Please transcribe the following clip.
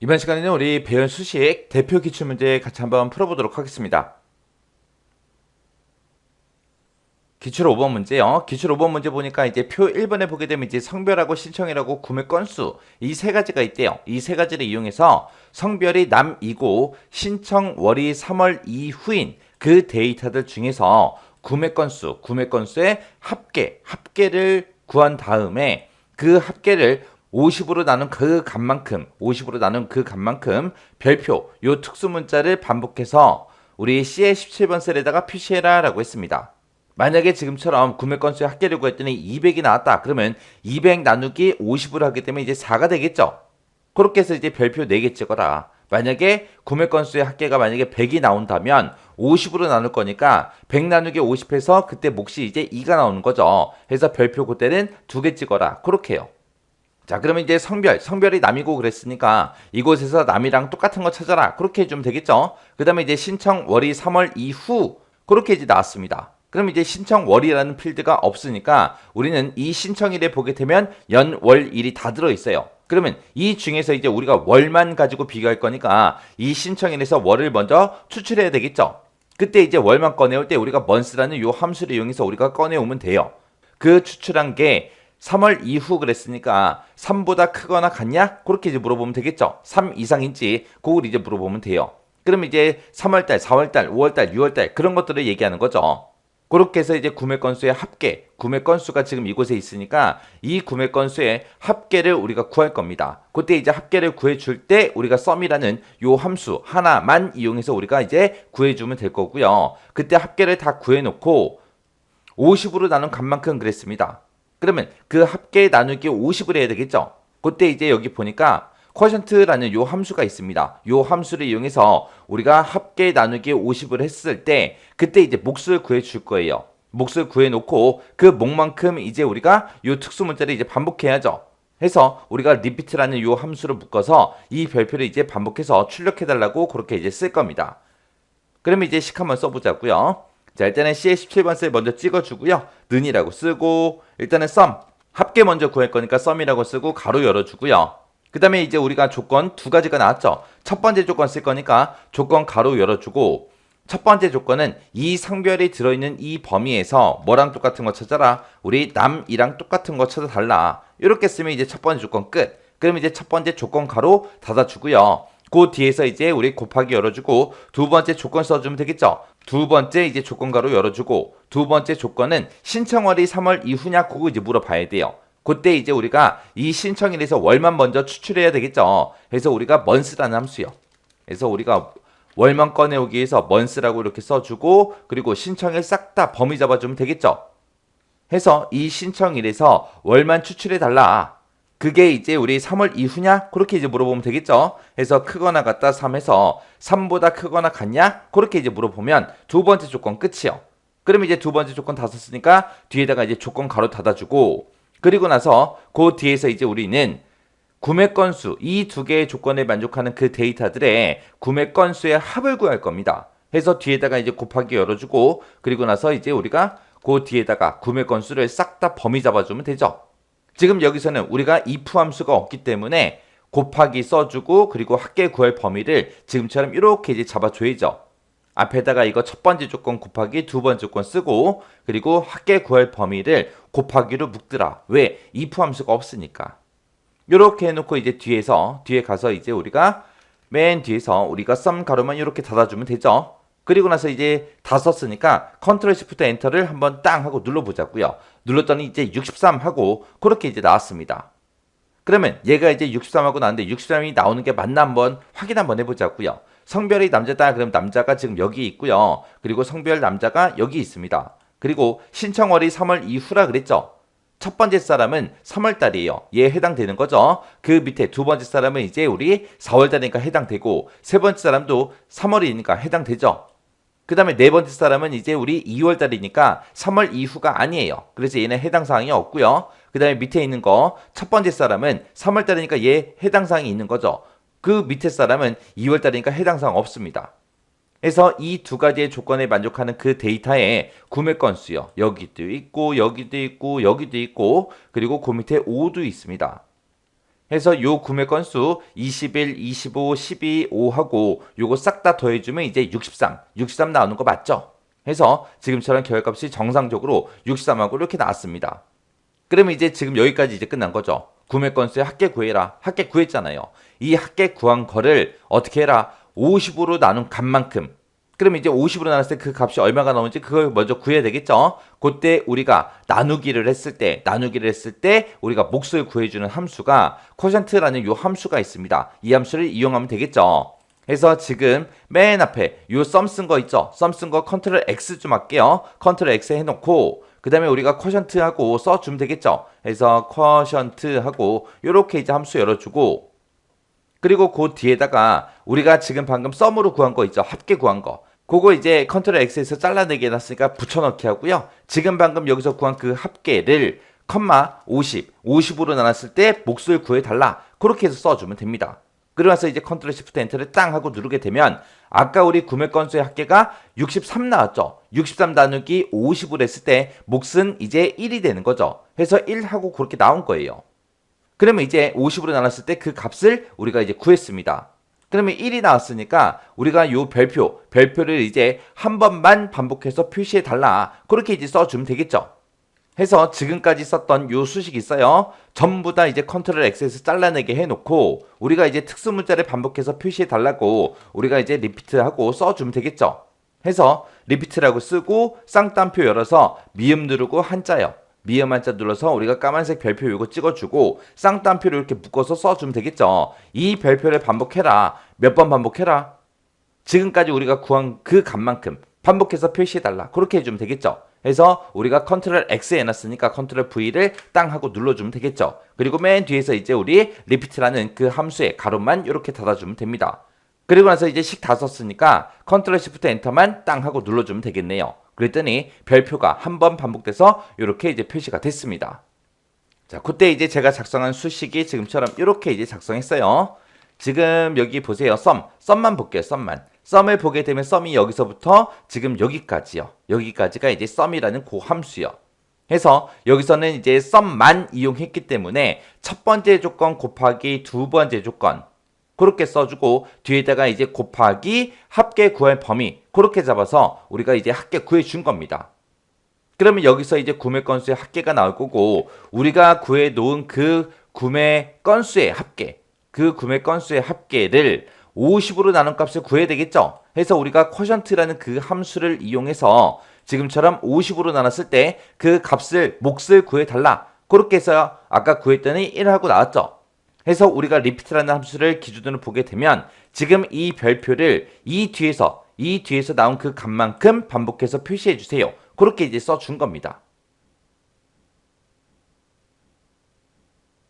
이번 시간에는 우리 배운 수식 대표 기출 문제 같이 한번 풀어보도록 하겠습니다. 기출 5번 문제요. 기출 5번 문제 보니까 이제 표 1번에 보게 되면 이제 성별하고 신청이라고 구매 건수 이 세 가지가 있대요. 이 세 가지를 이용해서 성별이 남이고 신청 월이 3월 이후인 그 데이터들 중에서 구매 건수, 구매 건수의 합계, 합계를 구한 다음에 그 합계를 50으로 나눈 그 값만큼, 50으로 나눈 그 값만큼 별표, 요 특수 문자를 반복해서 우리 C의 17번 셀에다가 표시해라 라고 했습니다. 만약에 지금처럼 구매 건수의 합계를 구했더니 200이 나왔다. 그러면 200 나누기 50으로 하기 때문에 이제 4가 되겠죠. 그렇게 해서 이제 별표 4개 찍어라. 만약에 구매 건수의 합계가 만약에 100이 나온다면 50으로 나눌 거니까 100 나누기 50해서 그때 몫이 이제 2가 나오는 거죠. 그래서 별표 그때는 2개 찍어라. 그렇게 해요. 자, 그러면 이제 성별, 성별이 남이고 그랬으니까 이곳에서 남이랑 똑같은 거 찾아라. 그렇게 해주면 되겠죠. 그 다음에 이제 신청 월이 3월 이후. 그렇게 이제 나왔습니다. 그럼 이제 신청 월이라는 필드가 없으니까 우리는 이 신청일에 보게 되면 연, 월, 일이 다 들어있어요. 그러면 이 중에서 이제 우리가 월만 가지고 비교할 거니까 이 신청일에서 월을 먼저 추출해야 되겠죠. 그때 이제 월만 꺼내올 때 우리가 month라는 요 함수를 이용해서 우리가 꺼내오면 돼요. 그 추출한 게 3월 이후 그랬으니까 3보다 크거나 같냐? 그렇게 이제 물어보면 되겠죠. 3 이상인지 그걸 이제 물어보면 돼요. 그럼 이제 3월달, 4월달, 5월달, 6월달 그런 것들을 얘기하는 거죠. 그렇게 해서 이제 구매 건수의 합계, 구매 건수가 지금 이곳에 있으니까 이 구매 건수의 합계를 우리가 구할 겁니다. 그때 이제 합계를 구해줄 때 우리가 썸이라는 요 함수 하나만 이용해서 우리가 이제 구해주면 될 거고요. 그때 합계를 다 구해놓고 50으로 나눈 값만큼 그랬습니다. 그러면 그 합계 나누기 50을 해야 되겠죠? 그때 이제 여기 보니까 쿼션트라는 요 함수가 있습니다. 요 함수를 이용해서 우리가 합계 나누기 50을 했을 때 그때 이제 몫을 구해 줄 거예요. 몫을 구해 놓고 그 몫만큼 이제 우리가 요 특수 문자를 이제 반복해야죠. 해서 우리가 리피트라는 요 함수를 묶어서 이 별표를 이제 반복해서 출력해 달라고 그렇게 이제 쓸 겁니다. 그러면 이제 식 한번 써보자고요. 자 일단은 C의 17번 셀 먼저 찍어주고요. 는이라고 쓰고 일단은 썸 합계 먼저 구할 거니까 썸이라고 쓰고 가로 열어주고요. 그 다음에 이제 우리가 조건 두 가지가 나왔죠. 첫 번째 조건 쓸 거니까 조건 가로 열어주고 첫 번째 조건은 이 성별이 들어있는 이 범위에서 뭐랑 똑같은 거 찾아라. 우리 남이랑 똑같은 거 찾아달라. 이렇게 쓰면 이제 첫 번째 조건 끝. 그럼 이제 첫 번째 조건 가로 닫아주고요. 그 뒤에서 이제 우리 곱하기 열어주고 두 번째 조건 써주면 되겠죠. 두 번째 이제 조건 가로 열어주고 두 번째 조건은 신청월이 3월 이후냐 그거 이제 물어봐야 돼요. 그때 이제 우리가 이 신청일에서 월만 먼저 추출해야 되겠죠. 그래서 우리가 먼스라는 함수요. 그래서 우리가 월만 꺼내오기 위해서 먼스라고 이렇게 써주고 그리고 신청일 싹 다 범위 잡아주면 되겠죠. 해서 이 신청일에서 월만 추출해 달라. 그게 이제 우리 3월 이후냐? 그렇게 이제 물어보면 되겠죠. 해서 크거나 같다 3에서 3보다 크거나 같냐? 그렇게 이제 물어보면 두 번째 조건 끝이요. 그럼 이제 두 번째 조건 다 썼으니까 뒤에다가 이제 조건 가로 닫아주고 그리고 나서 그 뒤에서 이제 우리는 구매 건수 이 두 개의 조건에 만족하는 그 데이터들의 구매 건수의 합을 구할 겁니다. 해서 뒤에다가 이제 곱하기 열어주고 그리고 나서 이제 우리가 그 뒤에다가 구매 건수를 싹 다 범위 잡아주면 되죠. 지금 여기서는 우리가 if 함수가 없기 때문에 곱하기 써주고 그리고 합계 구할 범위를 지금처럼 이렇게 이제 잡아줘야죠. 앞에다가 이거 첫 번째 조건 곱하기 두 번째 조건 쓰고 그리고 합계 구할 범위를 곱하기로 묶더라. 왜? if 함수가 없으니까. 이렇게 해놓고 이제 뒤에서 뒤에 가서 이제 우리가 맨 뒤에서 우리가 썸 가로만 이렇게 닫아주면 되죠. 그리고 나서 이제 다 썼으니까 컨트롤 시프트 엔터를 한번 땅 하고 눌러보자고요. 눌렀더니 이제 63 하고 그렇게 이제 나왔습니다. 그러면 얘가 이제 63하고 나왔는데 63이 나오는 게 맞나 한번 확인 한번 해보자고요. 성별이 남자다 그럼 남자가 지금 여기 있고요. 그리고 성별 남자가 여기 있습니다. 그리고 신청월이 3월 이후라 그랬죠. 첫 번째 사람은 3월 달이에요. 얘 해당되는 거죠. 그 밑에 두 번째 사람은 이제 우리 4월 달이니까 해당되고 세 번째 사람도 3월이니까 해당되죠. 그 다음에 네 번째 사람은 이제 우리 2월 달이니까 3월 이후가 아니에요. 그래서 얘는 해당 사항이 없고요. 그 다음에 밑에 있는 거 첫 번째 사람은 3월 달이니까 얘 해당 사항이 있는 거죠. 그 밑에 사람은 2월 달이니까 해당 사항 없습니다. 그래서 이 두 가지의 조건에 만족하는 그 데이터의 구매 건수요. 여기도 있고 여기도 있고 여기도 있고 그리고 그 밑에 5도 있습니다. 해서 요 구매 건수 21, 25, 12, 5하고 요거 싹 다 더해주면 이제 63, 63 나오는 거 맞죠? 해서 지금처럼 결값이 정상적으로 63하고 이렇게 나왔습니다. 그러면 이제 지금 여기까지 이제 끝난 거죠. 구매 건수에 합계 구해라. 합계 구했잖아요. 이 합계 구한 거를 어떻게 해라? 50으로 나눈 값만큼. 그러면 이제 50으로 나눴을 때 그 값이 얼마가 나오는지 그걸 먼저 구해야 되겠죠. 그때 우리가 나누기를 했을 때, 나누기를 했을 때 우리가 몫을 구해주는 함수가 코션트라는 요 함수가 있습니다. 이 함수를 이용하면 되겠죠. 그래서 지금 맨 앞에 요 썸 쓴 거 있죠? 썸 쓴 거 컨트롤 X 좀 할게요. 컨트롤 X 해놓고 그 다음에 우리가 쿼션트하고 써주면 되겠죠? 그래서 쿼션트하고 요렇게 이제 함수 열어주고 그리고 그 뒤에다가 우리가 지금 방금 썸으로 구한 거 있죠? 합계 구한 거. 그거 이제 컨트롤 X에서 잘라내기 해놨으니까 붙여넣기 하고요. 지금 방금 여기서 구한 그 합계를 컴마 50, 50으로 나눴을 때 몫을 구해달라. 그렇게 해서 써주면 됩니다. 그러면서 이제 컨트롤 시프트 엔터를 땅 하고 누르게 되면 아까 우리 구매 건수의 합계가 63 나왔죠. 63 나누기 50을 했을 때 몫은 이제 1이 되는 거죠. 해서 1 하고 그렇게 나온 거예요. 그러면 이제 50으로 나눴을 때 그 값을 우리가 이제 구했습니다. 그러면 1이 나왔으니까 우리가 요 별표, 별표를 이제 한 번만 반복해서 표시해 달라. 그렇게 이제 써주면 되겠죠. 해서 지금까지 썼던 요 수식이 있어요. 전부 다 이제 컨트롤 X에서 잘라내게 해놓고 우리가 이제 특수 문자를 반복해서 표시해 달라고 우리가 이제 리피트하고 써주면 되겠죠. 해서 리피트라고 쓰고 쌍따옴표 열어서 미음 누르고 한자요. 미음 한자 눌러서 우리가 까만색 별표 요거 찍어주고 쌍따옴표를 이렇게 묶어서 써주면 되겠죠. 이 별표를 반복해라. 몇 번 반복해라. 지금까지 우리가 구한 그 값만큼 반복해서 표시해달라. 그렇게 해주면 되겠죠. 그래서 우리가 컨트롤 X 해놨으니까 컨트롤 V를 땅 하고 눌러주면 되겠죠. 그리고 맨 뒤에서 이제 우리 리피트라는 그 함수의 가로만 이렇게 닫아주면 됩니다. 그리고 나서 이제 식 다 썼으니까 컨트롤 시프트 엔터만 땅 하고 눌러주면 되겠네요. 그랬더니 별표가 한 번 반복돼서 이렇게 이제 표시가 됐습니다. 자, 그때 이제 제가 작성한 수식이 지금처럼 이렇게 이제 작성했어요. 지금 여기 보세요. 썸. 썸만 볼게요. 썸만. 썸을 보게 되면 썸이 여기서부터 지금 여기까지요. 여기까지가 이제 썸이라는 그 함수요. 해서 여기서는 이제 썸만 이용했기 때문에 첫 번째 조건 곱하기 두 번째 조건 그렇게 써주고 뒤에다가 이제 곱하기 합계 구할 범위 그렇게 잡아서 우리가 이제 합계 구해 준 겁니다. 그러면 여기서 이제 구매 건수의 합계가 나올 거고 우리가 구해 놓은 그 구매 건수의 합계 그 구매 건수의 합계를 50으로 나눈 값을 구해야 되겠죠. 해서 우리가 쿼션트라는 그 함수를 이용해서 지금처럼 50으로 나눴을 때 그 값을 몫을 구해 달라. 그렇게 해서 아까 구했더니 1하고 나왔죠. 해서 우리가 리피트라는 함수를 기준으로 보게 되면 지금 이 별표를 이 뒤에서 이 뒤에서 나온 그 값만큼 반복해서 표시해 주세요. 그렇게 이제 써준 겁니다.